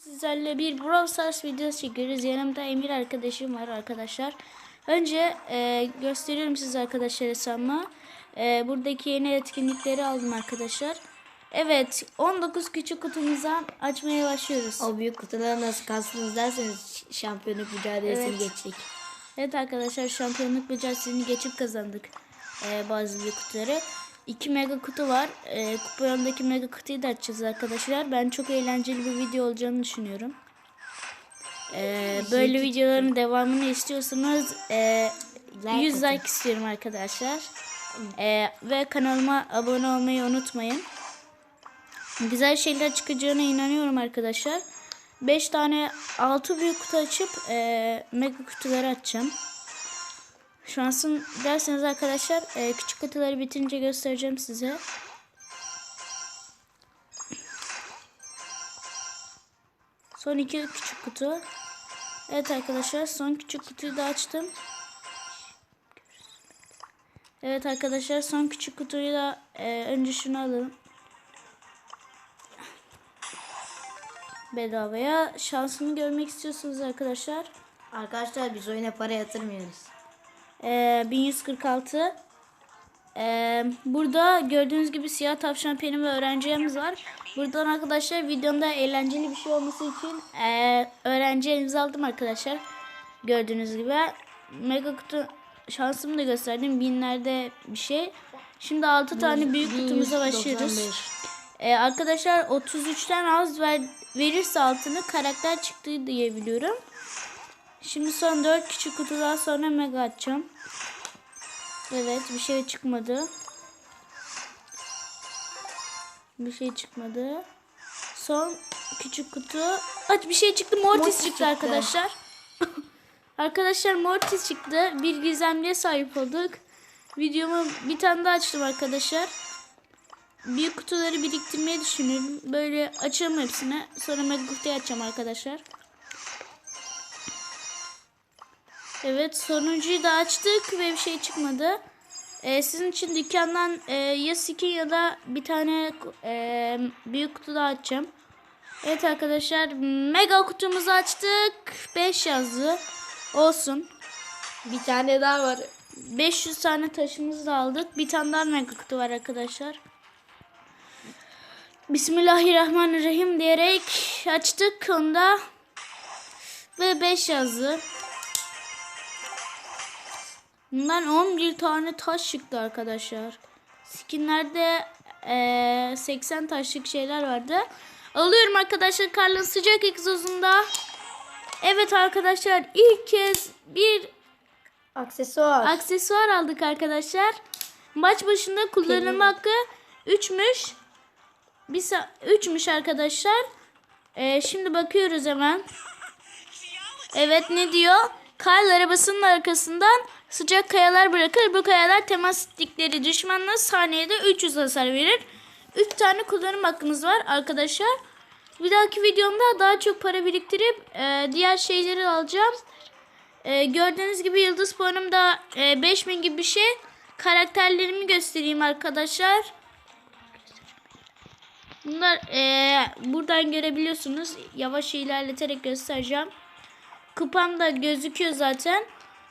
Sizlerle bir Brawl Stars videosu çekiyoruz. Yanımda Emir arkadaşım var arkadaşlar. Önce e, gösteriyorum size arkadaşlar hesabımı. E, buradaki yeni etkinlikleri aldım arkadaşlar. Evet 19 küçük kutumuzdan açmaya başlıyoruz. O büyük kutuları nasıl kastınız derseniz şampiyonluk mücadelesini Evet. geçecek. Evet arkadaşlar şampiyonluk mücadelesini geçip kazandık e, bazı büyük kutuları. 2 mega kutu var. E, kupa yanındaki mega kutuyu da açacağız arkadaşlar. Ben çok eğlenceli bir video olacağını düşünüyorum. E, böyle videoların devamını istiyorsanız e, Like 100 atın. like istiyorum arkadaşlar. E, ve kanalıma abone olmayı unutmayın. Güzel şeyler çıkacağına inanıyorum arkadaşlar. 5 tane 6 büyük kutu açıp e, mega kutuları açacağım. Şansım derseniz arkadaşlar e, küçük kutuları bitince göstereceğim size. Son iki küçük kutu. Evet arkadaşlar son küçük kutuyu da açtım. Evet arkadaşlar son küçük kutuyu da e, önce şunu alalım. Bedavaya şansımı görmek istiyorsunuz arkadaşlar. Arkadaşlar biz oyuna para yatırmıyoruz. Ee, 1146. Ee, burada gördüğünüz gibi siyah tavşan penim ve öğrencimiz var. Buradan arkadaşlar videomda eğlenceli bir şey olması için ee, öğrenci elimize aldım arkadaşlar. Gördüğünüz gibi. Mega kutu şansımı da gösterdim. Binlerde bir şey. Şimdi 6 tane büyük kutumuza başlıyoruz. 1195. Ee, arkadaşlar 33'ten az ver, verirse altını karakter çıktığı diye biliyorum. Şimdi son 4 küçük kutudan sonra mega açacağım. Evet bir şey çıkmadı. Bir şey çıkmadı. Son küçük kutu. Aç bir şey çıktı. Mortis, Mortis çıktı, çıktı. arkadaşlar. arkadaşlar Mortis çıktı. Bir gizemliğe sahip olduk. Videomu bir tane daha açtım arkadaşlar. Büyük kutuları biriktirmeyi düşünüyorum. Böyle açalım hepsini. Sonra mega kutuyu açacağım arkadaşlar. Evet sonuncuyu da açtık ve bir şey çıkmadı. Ee, sizin için dükkandan e, ya skin ya da bir tane e, büyük kutu daha açacağım. Evet arkadaşlar mega kutumuzu açtık. 5 yazdı. Olsun. Bir tane daha var. 500 tane taşımızı da aldık. Bir tane daha mega kutu var arkadaşlar. Bismillahirrahmanirrahim diyerek açtık onu da. Ve 5 yazdı. Bundan 11 tane taş çıktı arkadaşlar. Skinlerde eee, 80 taşlık şeyler vardı. Alıyorum arkadaşlar Karl'ın sıcak egzozunda. Evet arkadaşlar ilk kez bir Aksesuar. aksesuar aldık arkadaşlar. Maç başında kullanım hakkı 3'müş. Bir 3'müş arkadaşlar. Ee, şimdi bakıyoruz hemen. Evet ne diyor? Karl arabasının arkasından sıcak kayalar bırakır. Bu kayalar temas ettikleri düşmanla saniyede 300 hasar verir. 3 tane kullanım hakkımız var arkadaşlar. Bir dahaki videomda daha çok para biriktirip e, diğer şeyleri alacağım. E, gördüğünüz gibi yıldız puanım da e, 5000 gibi bir şey. Karakterlerimi göstereyim arkadaşlar. Bunlar e, buradan görebiliyorsunuz. Yavaş ilerleterek göstereceğim. Kupam da gözüküyor zaten.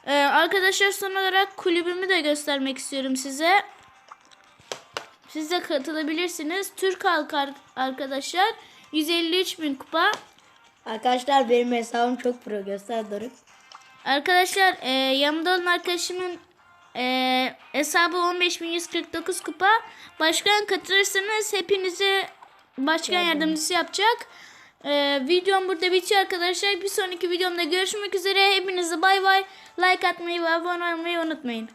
E, arkadaşlar son olarak kulübümü de göstermek istiyorum size. Siz de katılabilirsiniz. Türk halkı ar- arkadaşlar 153 bin kupa. Arkadaşlar benim hesabım çok pro göster Doruk. Arkadaşlar e, yanımda olan arkadaşımın e, hesabı 15.149 kupa. Başkan katılırsanız hepinizi başkan yardımcısı yapacak. E, videom burada bitiyor arkadaşlar. Bir sonraki videomda görüşmek üzere. Hepinize bay bay. Like atmayı ve abone olmayı unutmayın.